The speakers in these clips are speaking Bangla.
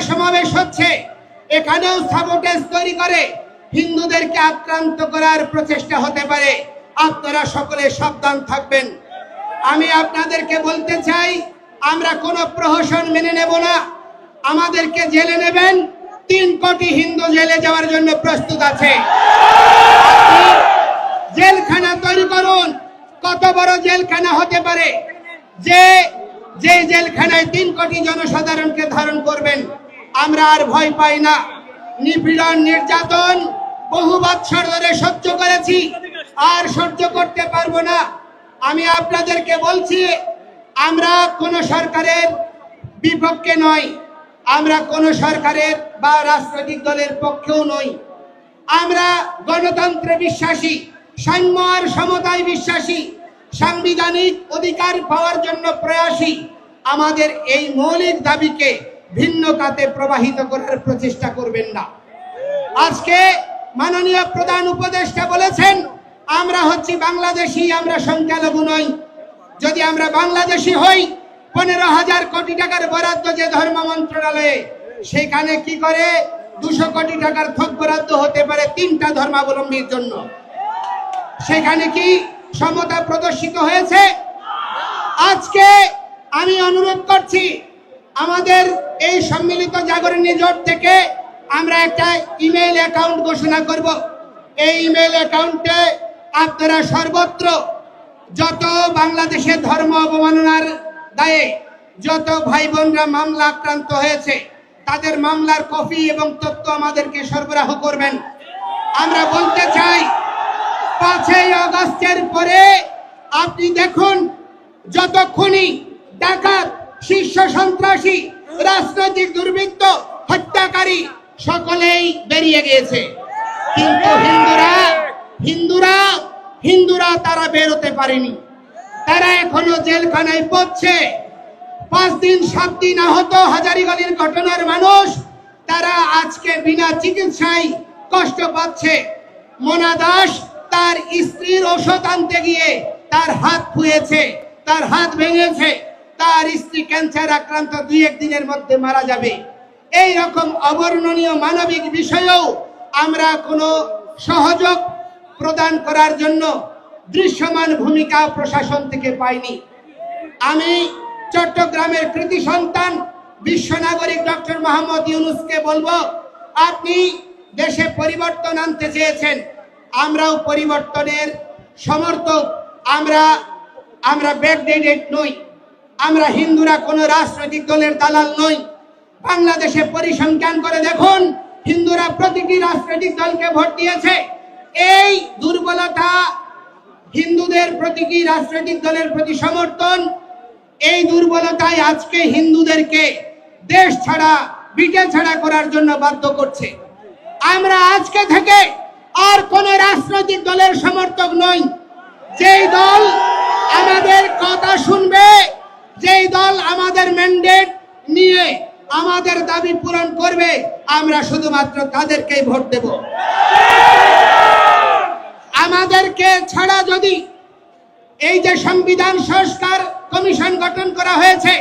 সমাবেশ হচ্ছে। এখানেও সাবোটেজ তৈরি করে। হিন্দুদেরকে আক্রান্ত করার প্রচেষ্টা হতে পারে। আপনারা সকলে সাবধান থাকবেন। আমি আপনাদেরকে বলতে চাই, আমরা কোনো প্রহসন মেনে নেব না। আমাদেরকে জেলে নেবেন। তিন কোটি হিন্দু জেলে যাওয়ার জন্য প্রস্তুত আছে। জেলখানা তৈরি করুন। কত বড় জেলখানা হতে পারে? যে যে জেলখানায় তিন কোটি জনসাধারণকে ধারণ করবেন। আমরা আর ভয় পাই না। নিপীড়ন, নির্যাতন বহু বৎসর ধরে সহ্য করেছি, আর সহ্য করতে পারব না। আমি আপনাদেরকে বলছি, আমরা কোন সরকারের বিপক্ষে নয় আমরা কোন সরকারের বা রাজনৈতিক দলের পক্ষেও নই। আমরা গণতন্ত্রে বিশ্বাসী সাম্য আর সমতায় বিশ্বাসী, সাংবিধানিক অধিকার পাওয়ার জন্য প্রয়াসী। আমাদের এই মৌলিক দাবিকে ভিন্ন কাতে প্রবাহিত করার প্রচেষ্টা করবেন না। আজকে মাননীয় প্রধান উপদেষ্টা বলেছেন, আমরা হচ্ছি বাংলাদেশি, আমরা সংখ্যালঘু নই। যদি আমরা বাংলাদেশি হই, পনেরো হাজার কোটি টাকার বরাদ্দ যে ধর্ম মন্ত্রণালয়ে, সেখানে কি করে দুশো কোটি টাকার থোক বরাদ্দ হতে পারে তিনটা ধর্মাবলম্বীর জন্য? সেখানে কি সমতা প্রদর্শিত হয়েছে? আজকে আমি অনুরোধ করছি, আমাদের এই সম্মিলিত জাগরণী জোট থেকে আমরা একটা ইমেইল অ্যাকাউন্ট ঘোষণা করব। এই ইমেইল অ্যাকাউন্টে আপনারা সর্বত্র যত বাংলাদেশে ধর্ম অবমাননার দায়ে যত ভাই বোনরা মামলা আক্রান্ত হয়েছে, তাদের মামলার কপি এবং তথ্য আমাদেরকে সরবরাহ করবেন। আমরা বলতে চাই, পাঁচই আগস্টের পরে আপনি দেখুন যত খুনি ডাকাত, শীর্ষ সন্ত্রাসী রাজনৈতিক দুর্বৃত্ত, হত্যাকারী সকলেই বেরিয়ে গিয়েছে। কিন্তু হিন্দুরা হিন্দুরা হিন্দুরা তারা বেরোতে পারেনি। তারা এখনও জেলখানায় পড়ছে। পাঁচ দিন, সাত দিন আহত হাজারিগলির ঘটনার মানুষ তারা আজকে বিনা চিকিৎসায় কষ্ট পাচ্ছে। মোনা দাস তার স্ত্রীর ওষুধ আনতে গিয়ে তার হাত ফুয়েছে তার হাত ভেঙেছে। তার স্ত্রী ক্যান্সার আক্রান্ত দুই একদিনের মধ্যে মারা যাবে। এই রকম অবর্ণনীয় মানবিক বিষয়েও আমরা কোনো সহযোগ প্রদান করার জন্য দৃশ্যমান ভূমিকা প্রশাসন থেকে পাইনি। আমি চট্টগ্রামের কৃতি সন্তান, বিশ্ব নাগরিক ডক্টর মোহাম্মদ ইউনুসকে বলব, আপনি দেশে পরিবর্তন আনতে চেয়েছেন, আমরাও পরিবর্তনের সমর্থক, আমরা আমরা ব্যাকডেটেড নই। আমরা হিন্দুরা কোনো রাজনৈতিক দলের দালাল নই। বাংলাদেশে পরিসংখ্যান করে দেখুন, হিন্দুরা প্রতিটি রাজনৈতিক দলকে ভোট দিয়েছে। এই দুর্বলতা হিন্দুদের প্রতিটি রাজনৈতিক দলের প্রতি সমর্থন, এই দুর্বলতায় আজকে হিন্দুদেরকে দেশ ছাড়া বিটে ছাড়া করার জন্য বাধ্য করছে। আমরা আজকে থেকে আর কোন রাজনৈতিক দলের সমর্থক নই। যেই দল আমাদের কথা শুনবে যেই দল আমাদের ম্যান্ডেট নিয়ে আমাদের দাবি পূরণ করবে, আমরা শুধুমাত্র তাদেরকেই ভোট দেব। আমাদেরকে ছাড়া যদি এই যে সংবিধান সংস্কার কমিশন গঠন করা হয়েছে,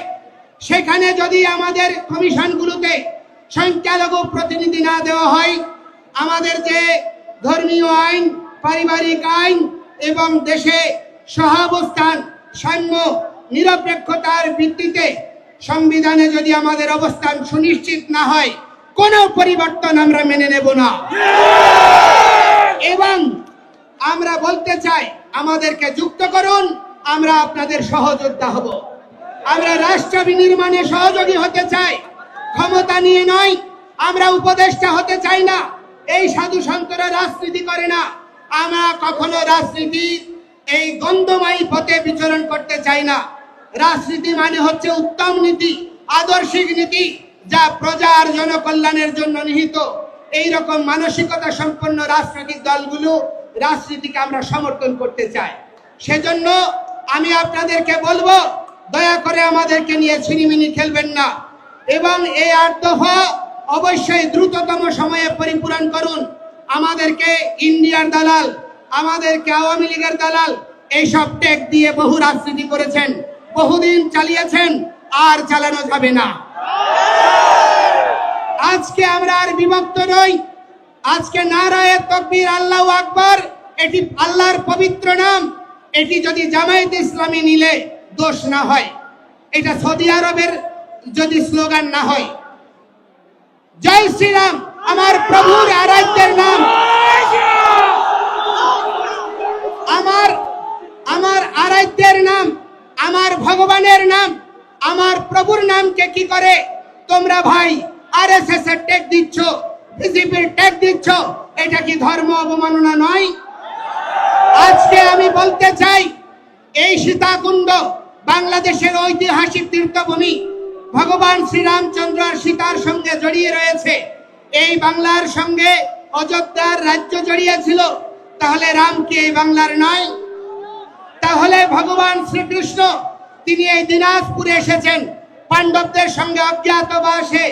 সেখানে যদি আমাদের কমিশনগুলোতে সংখ্যালঘু প্রতিনিধি না দেওয়া হয়, আমাদের যে ধর্মীয় আইন, পারিবারিক আইন এবং দেশে সহাবস্থান সাম্য নিরপেক্ষতার ভিত্তিতে সংবিধানে যদি আমাদের অবস্থান সুনিশ্চিত না হয়, কোনো পরিবর্তন আমরা মেনে নেব না। এবং আমরা বলতে চাই, আমাদেরকে যুক্ত করুন, আমরা আপনাদের সহযোদ্ধা হব। আমরা রাষ্ট্র বিনির্মাণে সহযোগী হতে চাই, ক্ষমতা নিয়ে নয়, আমরা উপদেষ্টা হতে চাই না। এই সাধু সন্তরা রাজনীতি করে না। আমরা কখনো রাজনীতি এই গন্ধময়ী পথে বিচরণ করতে চাই না। রাজনীতি মানে হচ্ছে উত্তম নীতি, আদর্শিক নীতি, যা প্রজা আর জনকল্যাণের জন্য নিহিত। এই রকম মানসিকতা সম্পন্ন রাজনৈতিক দলগুলো রাজনীতিকে আমরা সমর্থন করতে চাই। সেজন্য আমি আপনাদেরকে বলব, দয়া করে আমাদেরকে নিয়ে ছিনিমিনি খেলবেন না। এবং এই আট অবশ্যই দ্রুততম সময়ে পরিপূরণ করুন। আমাদেরকে ইন্ডিয়ার দালাল, আমাদেরকে আওয়ামী লীগের দালাল, এইসব টেক দিয়ে বহু রাজনীতি করেছেন। বহুদিন চালিয়েছেন, আর চালানো যাবে না। আজকে আমরা আর বিভক্ত নই। আজকে নারায়ে তকবীর আল্লাহ আকবর, এটি আল্লাহর পবিত্র নাম। এটি যদি জামায়াত ইসলামী নিলে দোষ না হয়। এটা সৌদি আরবের যদি স্লোগান না হয়। জয় শ্রীরাম, আমার প্রভুর আরাধ্যের নাম। আমার আমার আরাধ্যের নাম। আমার ভগবানের নাম, আমার প্রভুর নামকে কি করে? তোমরা ভাই আর এস এস এর টেক দিচ্ছ বিজেপির টেক দিচ্ছ, এটা কি ধর্ম অবমাননা নয়? আজকে আমি বলতে চাই, এই সীতাকুণ্ড বাংলাদেশের ঐতিহাসিক তীর্থভূমি, ভগবান শ্রীরামচন্দ্র আর সীতার সঙ্গে জড়িয়ে রয়েছে। এই বাংলার সঙ্গে অযোধ্যার রাজ্য জড়িয়ে ছিল, তাহলে রাম কি এই বাংলার নয়? তাহলে ভগবান শ্রীকৃষ্ণ, তিনি এই দিনাজপুরে এসেছেন। পাণ্ডবদের সঙ্গে অজ্ঞাতবাসে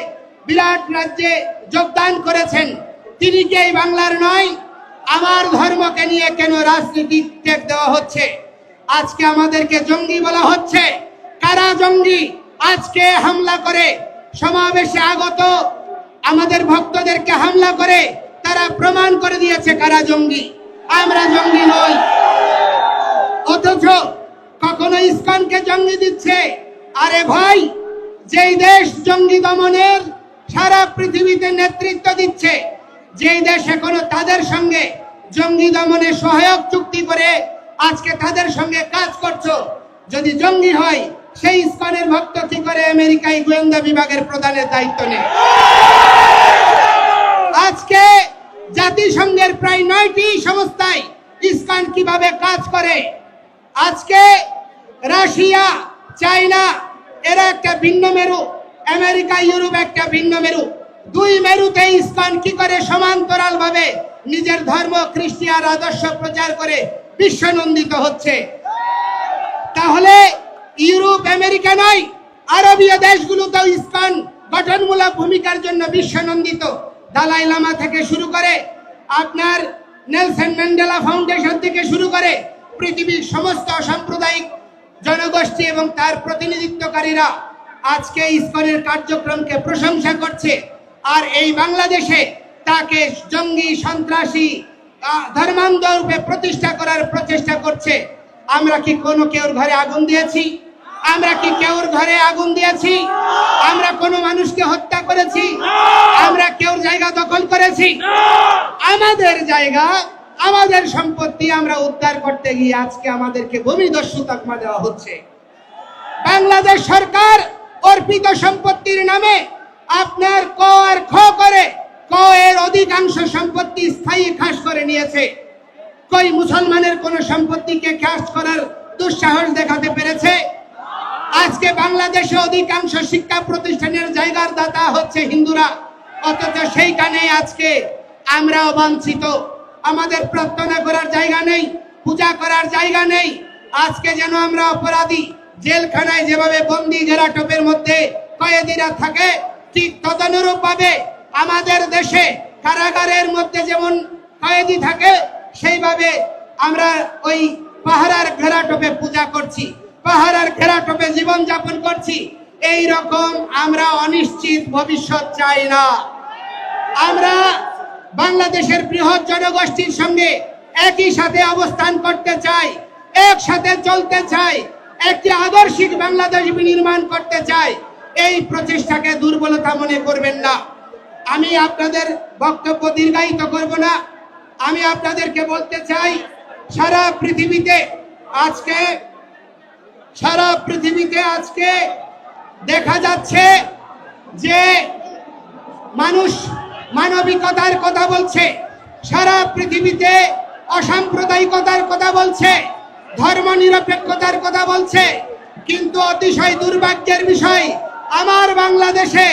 বিরাট রাজ্যে যোগদান করেছেন। তিনি কি এই বাংলার নয়? আমার ধর্মকে নিয়ে কেন রাজনীতি টেক দেওয়া হচ্ছে? আজকে আমাদেরকে জঙ্গি বলা হচ্ছে। কারা জঙ্গি? আজকে হামলা করে সমাবেশে আগত আমাদের ভক্তদেরকে হামলা করে তারা প্রমাণ করে দিয়েছে কারা জঙ্গি। আমরা জঙ্গি নই। অথচ কখনো ইসকনকে জঙ্গি দিচ্ছে। আরে ভাই, যেই দেশ জঙ্গি দমনের সারা পৃথিবীতে নেতৃত্ব দিচ্ছে, যেই দেশ এখনও তাদের সঙ্গে জঙ্গি দমনে সহায়ক চুক্তি করে আজকে তাদের সঙ্গে কাজ করছ। যদি জঙ্গি হয়, সেই ইসকনের ভক্ত কি করে আমেরিকায় গোয়েন্দা বিভাগের প্রধানের দায়িত্ব নেয়? আজকে জাতিসংঘের প্রায় নয়টি সংস্থায় ইসকন কীভাবে কাজ করে আজকে রাশিয়া, চায়না, এরা একটা ভিন্ন মেরু, আমেরিকা, ইউরোপ একটা ভিন্ন মেরু। দুই মেরুতে ইসকন কি করে সমান্তরাল ভাবে নিজের ধর্ম খ্রিস্টিয়ান আদর্শ প্রচার করে বিশ্বনন্দিত হচ্ছে? তাহলে ইউরোপ আমেরিকা নয়, আরবীয় দেশগুলোতেও ইসকন গঠনমূলক ভূমিকার জন্য বিশ্বনন্দিত। দালাই লামা থেকে শুরু করে আপনার নেলসন ম্যান্ডেলা ফাউন্ডেশন থেকে শুরু করে পৃথিবীর সমস্ত সাম্প্রদায়িক জনগোষ্ঠী এবং তার প্রতিনিধিত্বকারীরা আজকে ইসকনের কার্যক্রমকে প্রশংসা করছে। আর এই বাংলাদেশে তাকে জঙ্গি সন্ত্রাসী ধর্মান্ধ রূপে প্রতিষ্ঠা করার প্রচেষ্টা করছে। আমরা কি কোনো কেউর ঘরে আগুন দিয়েছি? আমরা কি কেউর ঘরে আগুন দিয়েছি? আমরা কোনো মানুষকে হত্যা করেছি? আমরা কেউর জায়গা দখল করেছি? আমাদের জায়গা আমাদের সম্পত্তি আমরা উদ্ধার করতে গিয়ে আজকে আমাদেরকে ভূমিদস্যু তকমা দেওয়া হচ্ছে। বাংলাদেশ সরকার অর্পিত সম্পত্তির নামে আপনার ক আর খ করে ক এর অধিকাংশ সম্পত্তি স্থায়ী খাস করে নিয়েছে। কই মুসলমানের কোন সম্পত্তিকে খাস করার দুঃসাহস দেখাতে পেরেছে? আজকে বাংলাদেশে অধিকাংশ শিক্ষা প্রতিষ্ঠানের জায়গার দাতা হচ্ছে হিন্দুরা। অথচ সেইখানে আজকে আমরাও বঞ্চিত আমাদের প্রার্থনা করার জায়গা নেই, পূজা করার জায়গা নেই। আজকে যেন আমরা অপরাধী জেলখানায় যেভাবে বন্দি ঘেরাটোপের মধ্যে কয়েদিরা থাকে, ঠিক তদনুরূপ ভাবে আমাদের দেশে কারাগারের মধ্যে যেমন কয়েদি থাকে, সেইভাবে আমরা ওই পাহারার ঘেরাটোপে পূজা করছি পাহারার ঘেরাটোপে জীবন যাপন করছি। এই রকম আমরা অনিশ্চিত ভবিষ্যৎ চাই না। আমরা বাংলাদেশের বৃহৎ জনগোষ্ঠীর সঙ্গে একই সাথে অবস্থান করতে চাই, একসাথে চলতে চাই, একটি আদর্শিক বাংলাদেশ বিনির্মাণ করতে চাই, এই প্রচেষ্টাকে দুর্বলতা মনে করবেন না। আমি আপনাদের বক্তব্য দীর্ঘায়িত করব না। আমি আপনাদেরকে বলতে চাই, সারা পৃথিবীতে আজকে, সারা পৃথিবীতে আজকে দেখা যাচ্ছে যে মানুষ মানবিকতার কথা বলছে। সারা পৃথিবীতে অসাম্প্রদায়িকতার কথা বলছে। ধর্ম নিরপেক্ষতার কথা বলছে। কিন্তু অতিশয় দুর্ভাগ্যের বিষয়, আমার বাংলাদেশে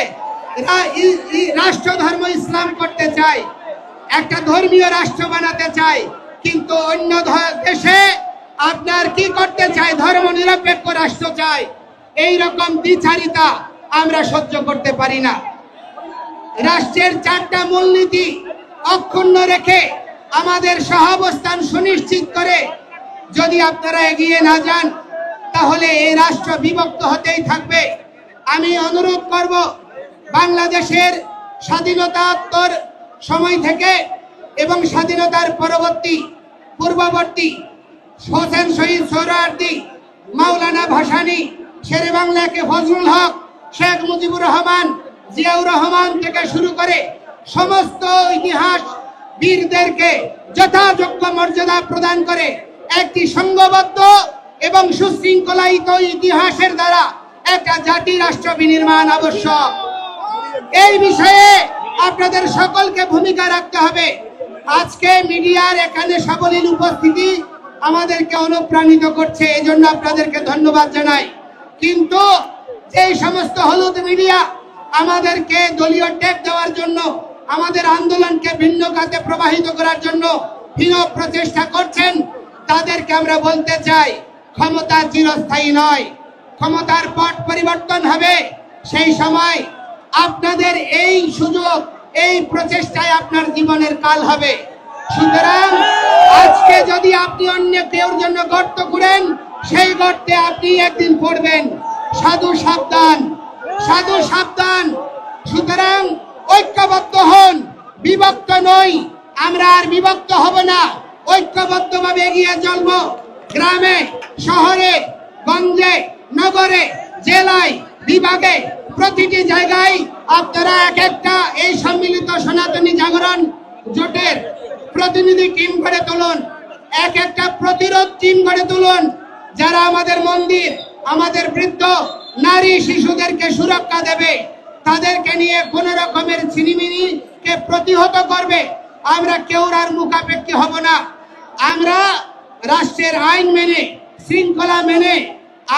রাষ্ট্র ধর্ম ইসলাম করতে চায়। একটা ধর্মীয় রাষ্ট্র বানাতে চায়। কিন্তু অন্য দেশে আপনার কি করতে চায়? ধর্ম নিরপেক্ষ রাষ্ট্র চায়। এই রকম দ্বিচারিতা আমরা সহ্য করতে পারি না। রাষ্ট্রের চারটা মূলনীতি অক্ষুণ্ণ রেখে আমাদের সহাবস্থান সুনিশ্চিত করে যদি আপনারা এগিয়ে না যান, তাহলে এই রাষ্ট্র বিভক্ত হতেই থাকবে। আমি অনুরোধ করব, বাংলাদেশের স্বাধীনতাত্তর সময় থেকে এবং স্বাধীনতার পরবর্তী, পূর্ববর্তী হোসেন শহীদ সোহরাওয়ার্দী মাওলানা ভাসানী শেরে বাংলাকে ফজলুল হক, শেখ মুজিবুর রহমান জিয়াউর রহমান থেকে শুরু করে সমস্ত ইতিহাস বীরদেরকে যথাযোগ্য মর্যাদা প্রদান করে একটি সংঘবদ্ধ এবং সুশৃঙ্খলায়িত ইতিহাসের দ্বারা একটা জাতি রাষ্ট্র বিনির্মাণ আবশ্যক। এই বিষয়ে আপনাদের সকলকে ভূমিকা রাখতে হবে। আজকে মিডিয়ার এখানে সাবলীল উপস্থিতি আমাদেরকে অনুপ্রাণিত করছে এই জন্য আপনাদেরকে ধন্যবাদ জানাই। কিন্তু এই সমস্ত হলুদ মিডিয়া আমাদেরকে দলীয় টেক দেওয়ার জন্য, আমাদের আন্দোলনকে ভিন্ন খাতে প্রবাহিত করার জন্য হীন প্রচেষ্টা করছেন, তাদেরকে আমরা বলতে চাই, ক্ষমতা চিরস্থায়ী নয়। ক্ষমতার পট পরিবর্তন হবে। সেই সময় আপনাদের এই সুযোগ, এই প্রচেষ্টায় আপনার জীবনের কাল হবে। সুতরাং আজকে যদি আপনি অন্য কেউর জন্য গর্ত করেন সেই গর্তে আপনি একদিন পড়বেন। সাধু সাবধান। সাধু সাবধান ঐক্যবদ্ধ হন। বিভক্ত নই। আমরা আর বিভক্ত হব না। ঐক্যবদ্ধভাবে এগিয়ে চলব। গ্রামে, শহরে, গঞ্জে, নগরে, জেলায়, বিভাগে প্রতিটি জায়গায় আপনারা এক একটা এই সম্মিলিত সনাতনী জাগরণ জোটের প্রতিনিধি টিম গড়ে তুলুন। এক একটা প্রতিরোধ টিম গড়ে তুলুন। যারা আমাদের মন্দির, আমাদের বৃদ্ধ, নারী, শিশুদেরকে সুরক্ষা দেবে। তাদেরকে নিয়ে কোন রকমের কে প্রতিহত করবে, আমরা কেউ আর মুখাপেক্ষী হব না। আমরা রাষ্ট্রের আইন মেনে, শৃঙ্খলা মেনে,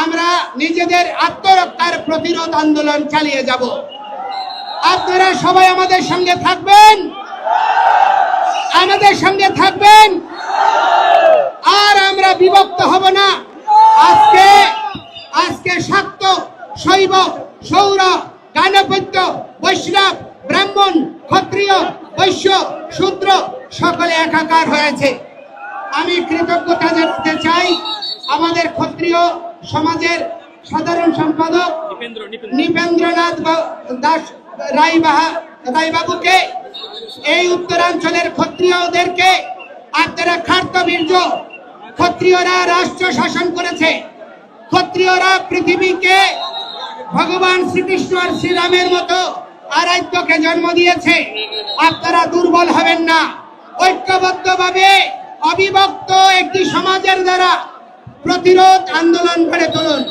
আমরা নিজেদের আত্মরক্ষার প্রতিরোধ আন্দোলন চালিয়ে যাব। আপনারা সবাই আমাদের সঙ্গে থাকবেন? আমাদের সঙ্গে থাকবেন? আর আমরা বিভক্ত হব না। আজকে আজকে শাক্ত, শৈব সৌর গানপত্য বৈষ্ণব ব্রাহ্মণ ক্ষত্রিয় বৈশ্য শূদ্র সকলে একাকার হয়েছে আমি কৃতজ্ঞতা জানাতে চাই আমাদের ক্ষত্রিয় সমাজের সাধারণ সম্পাদক নিপেন্দ্রনাথ দাস রায় বাহা রায়বাবুকে এই উত্তরাঞ্চলের ক্ষত্রিয়দেরকে আপনারা খার্তবীর্য ক্ষত্রিয়রা রাষ্ট্র শাসন করেছে ক্ষত্রিয়রা পৃথিবীকে ভগবান শ্রীকৃষ্ণ আর শ্রীরামের মতো আরাধ্যকে জন্ম দিয়েছে। আপনারা দুর্বল হবেন না। ঐক্যবদ্ধভাবে অবিভক্ত একটি সমাজের দ্বারা প্রতিরোধ আন্দোলন করে তুলুন।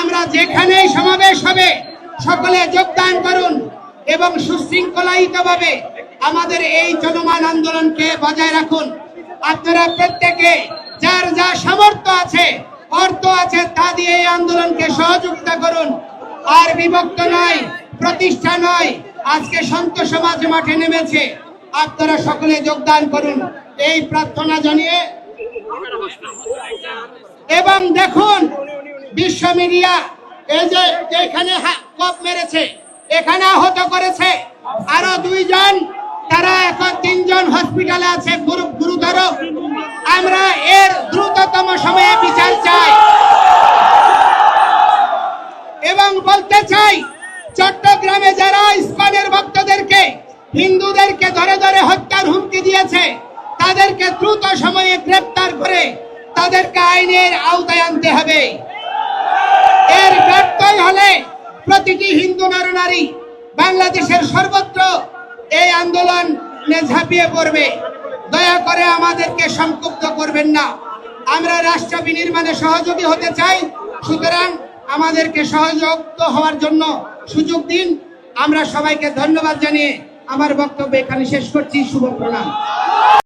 আমরা যেখানে সমাবেশ হবে, সকলে যোগদান করুন এবং সুশৃঙ্খলায়িতভাবে আমাদের এই চলমান আন্দোলনকে বজায় রাখুন। আপনারা প্রত্যেকে যার যা সামর্থ্য আছে, অর্থ আছে, তা দিয়ে এই আন্দোলনকে সহযোগিতা করুন। আর বিভক্ত নয়, প্রতিষ্ঠা নয়, আজকে সন্ত সমাজ মাঠে নেমেছে। আপনারা সকলে যোগদান করুন। এই প্রার্থনা জানিয়ে এবং দেখুন, বিশ্ব মিডিয়া এই যে এখানে কপ মেরেছে, এখানে আহত করেছে। আরও দুইজন, তারা এখন তিনজন হসপিটালে আছে, গুরু- গুরুতর। আমরা এর দ্রুততম সময়ে বিচার চাই। এবং বলতে চাই, চট্টগ্রামে যারা ইস্কনের ভক্তদেরকে, হিন্দুদেরকে ধরে ধরে হত্যার হুমকি দিয়েছে, তাদেরকে দ্রুত সময়ে গ্রেপ্তার করে তাদেরকে আইনের আওতায় আনতে হবে। এর ব্যর্থই হলে প্রতিটি হিন্দু নর নারী বাংলাদেশের সর্বত্র এই আন্দোলনে ঝাঁপিয়ে পড়বে। দয়া করে আমাদেরকে সংক্ষুব্ধ করবেন না। আমরা রাষ্ট্র বিনির্মাণে সহযোগী হতে চাই। সুতরাং আমাদেরকে সহযোগ হওয়ার জন্য সুযোগ দিন। আমরা সবাইকে ধন্যবাদ জানিয়ে আমার বক্তব্য এখানে শেষ করছি। শুভ প্রণাম।